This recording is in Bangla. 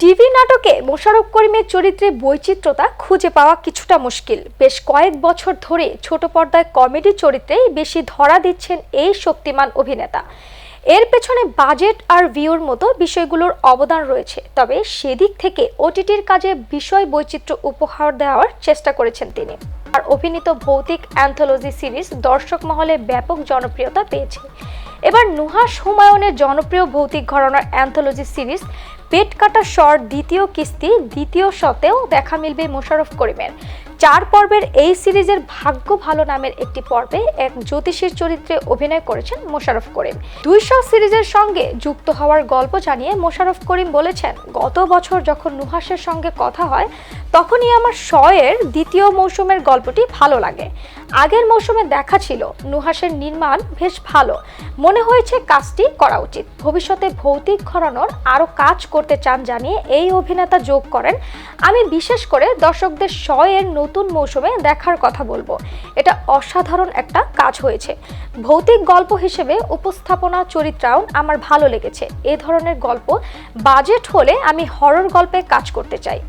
টিভি নাটকে মোশাররফ করিমের চরিত্রে বৈচিত্র্যতা খুঁজে পাওয়া কিছুটা মুশকিল। বেশ কয়েক বছর ধরে ছোট পর্দায় কমেডি চরিত্রেই বেশি ধরা দিচ্ছেন এই শক্তিমান অভিনেতা। এর পেছনে বাজেট আর ভিউর মতো বিষয়গুলোর অবদান রয়েছে, তবে সেদিক থেকে ওটিটির কাজে বিষয় বৈচিত্র্য উপহার দেওয়ার চেষ্টা করেছেন তিনি। আর অভিনীত ভৌতিক অ্যান্থোলজি সিরিজ দর্শক মহলে ব্যাপক জনপ্রিয়তা পেয়েছে। এবার নুহাস হুমায়ুনের জনপ্রিয় ভৌতিক ঘরানার অ্যান্থোলজি সিরিজ পেট কাটা শর দ্বিতীয় কিস্তি, দ্বিতীয় শতেও দেখা মিলবে মোশাররফ করিমের। চার পর্বের এই সিরিজের ভাগ্য ভালো নামের একটি পর্বে এক জ্যোতিষীর চরিত্রে অভিনয় করেছেন মোশাররফ করিম। দুইশো সিরিজের সঙ্গে যুক্ত হওয়ার গল্প জানিয়ে মোশাররফ করিম বলেছেন, গত বছর যখন নুহাসের সঙ্গে কথা হয়, তখনই আমার শয়ের দ্বিতীয় মৌসুমের গল্পটি ভালো লাগে। আগের মৌসুমে দেখা ছিল। নুহাসের নির্মাণ বেশ ভালো। মনে হয়েছে কাজটি করা উচিত। ভবিষ্যতে ভৌতিক ঘরানোর আরও কাজ করতে চান জানিয়ে এই অভিনেতা যোগ করেন। আমি বিশেষ করে দর্শকদের শ এর নতুন মৌসুমে দেখার কথা বলব। এটা অসাধারণ একটা কাজ হয়েছে। ভৌতিক গল্প হিসেবে উপস্থাপনা, চরিত্রায়ন আমার ভালো লেগেছে। এ ধরনের গল্প বাজেট হলে আমি হরর গল্পে কাজ করতে চাই।